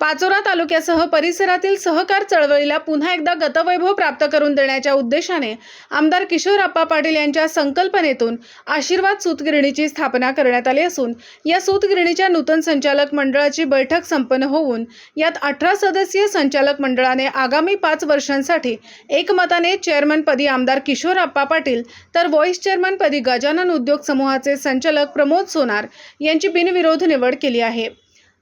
पाचोरा तालुक्यासह परिसरातील सहकार चळवळीला पुन्हा एकदा गतवैभव प्राप्त करून देण्याच्या उद्देशाने आमदार किशोरप्पा पाटील यांच्या संकल्पनेतून आशीर्वाद सूतगिरणीची स्थापना करण्यात आली असून या सूतगिरणीच्या नूतन संचालक मंडळाची बैठक संपन्न होऊन यात अठरा सदस्यीय संचालक मंडळाने आगामी पाच वर्षांसाठी एकमताने चेअरमनपदी आमदार किशोरप्पा पाटील तर व्हॉइस चेअरमनपदी गजानन उद्योग समूहाचे संचालक प्रमोद सोनार यांची बिनविरोध निवड केली आहे.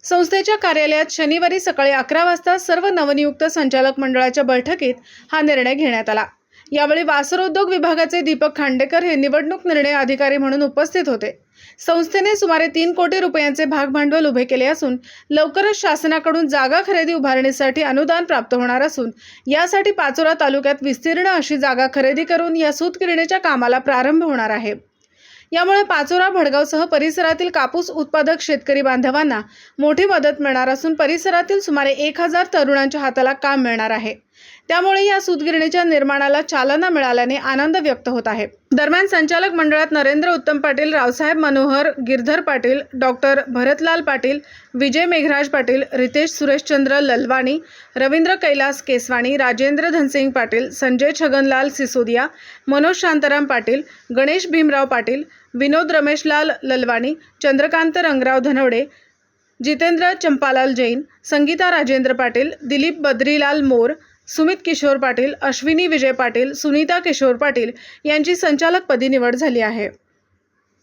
संस्थेच्या कार्यालयात शनिवारी सकाळी अकरा वाजता सर्व नवनियुक्त संचालक मंडळाच्या बैठकीत हा निर्णय घेण्यात आला. यावेळी वासरोद्योग विभागाचे दीपक खांडेकर हे निवडणूक निर्णय अधिकारी म्हणून उपस्थित होते. संस्थेने सुमारे तीन कोटी रुपयांचे भागभांडवल उभे केले असून लवकरच शासनाकडून जागा खरेदी उभारणीसाठी अनुदान प्राप्त होणार असून यासाठी पाचोरा तालुक्यात विस्तीर्ण अशी जागा खरेदी करून या सूतगिरणीच्या कामाला प्रारंभ होणार आहे. यामुळे पाचोरा भडगावसह परिसरातील कापूस उत्पादक शेतकरी बांधवांना मोठी मदत मिळणार असून परिसरातील सुमारे एक हजार तरुणांच्या हाताला काम मिळणार आहे. त्यामुळे या सूतगिरणीच्या निर्माणाला चालना मिळाल्याने आनंद व्यक्त होत आहे. दरम्यान संचालक मंडळात नरेंद्र उत्तम पाटील रावसाहेब मनोहर गिरधर पाटील डॉक्टर भरतलाल पाटील विजय मेघराज पाटील रितेश सुरेशचंद्र ललवाणी रवींद्र कैलास केसवाणी राजेंद्र धनसिंग पाटील संजय छगनलाल सिसोदिया मनोज शांताराम पाटील गणेश भीमराव पाटील विनोद रमेशलाल ललवाणी चंद्रकांत रंगराव धनवडे जितेंद्र चंपालाल जैन संगीता राजेंद्र पाटील दिलीप बद्रीलाल मोर सुमित किशोर पाटील अश्विनी विजय पाटील सुनीता किशोर पाटील यांची संचालकपदी निवड झाली आहे.